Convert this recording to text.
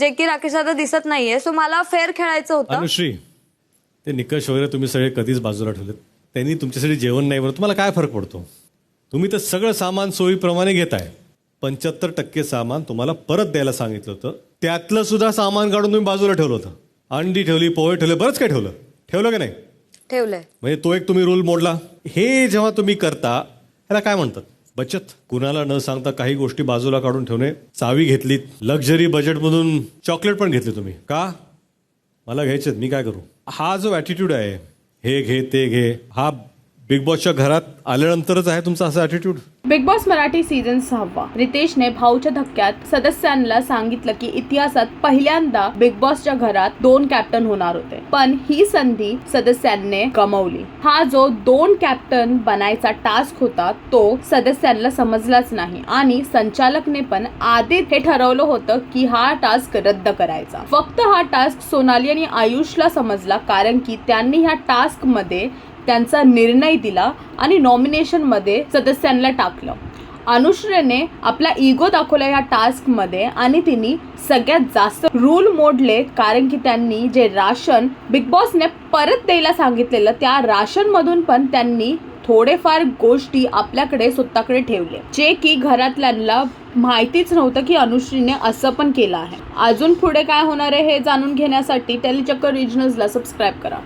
जे की राकेश आता दिसत नाहीये. सो मला फेअर खेळायचं होतं. अनुश्री ते निकष वगैरे तुम्ही सगळे कधीच बाजूला ठेवलेत. त्यांनी तुमच्यासाठी जेवण नाही बरं तुम्हाला काय फरक पडतो? तुम्ही तर सगळं सामान सोयीप्रमाणे घेताय. पंच्याहत्तर टक्के सामान तुम्हाला परत द्यायला सांगितलं होतं. त्यातलं सुद्धा सामान काढून तुम्ही बाजूला ठेवलं होतं. अंडी ठेवली पोहे ठेवले बरंच काय ठेवलं. ठेवलं का नाही? ठेवलंय. म्हणजे तो एक तुम्ही रूल मोडला. हे जेव्हा तुम्ही करता त्याला काय म्हणतात? बचत. कुणाला न सांगता काही गोष्टी बाजूला काढून ठेवणे. चावी घेतलीत. लक्झरी बजेटमधून चॉकलेट पण घेतली तुम्ही. का? मला घ्यायचे मी काय करू? हा जो ॲटिट्यूड आहे हे घे ते घे. हा बिग बॉसच्या घरात आल्यानंतरच आहे तुमचा असा attitude Bigg Boss Marathi season सहावा. रितेशने भाऊच्या धक्क्यात सदस्यांना सांगितलं की इतिहासात पहिल्यांदा बिग बॉसच्या घरात दोन कॅप्टन होणार होते. पण ही संधी सदस्यांनी गमावली. हा जो दोन कॅप्टन बनायचा टास्क होता तो सदस्यांना समजलाच नाही आणि संचालकने पण आधी हे ठरवलं होतं की हा टास्क रद्द करायचा. फक्त हा टास्क सोनाली आणि आयुषला समजला कारण की त्यांनी ह्या टास्कमध्ये त्यांचा निर्णय दिला आणि नॉमिनेशनमध्ये सदस्यांना टाकलं. अनुश्रेने आपला इगो दाखवला या टास्कमध्ये आणि तिने सगळ्यात जास्त रूल मोडले कारण की त्यांनी जे राशन बिग बॉसने परत द्यायला सांगितलेलं त्या राशनमधून पण त्यांनी थोडेफार गोष्टी आपल्याकडे स्वतःकडे ठेवले. जे की घरातल्यांना माहितीच नव्हतं की अनुश्रीने असं पण केलं आहे. अजून पुढे काय होणार आहे हे जाणून घेण्यासाठी टेलिचक्कर रिजनल्सला सबस्क्राईब करा.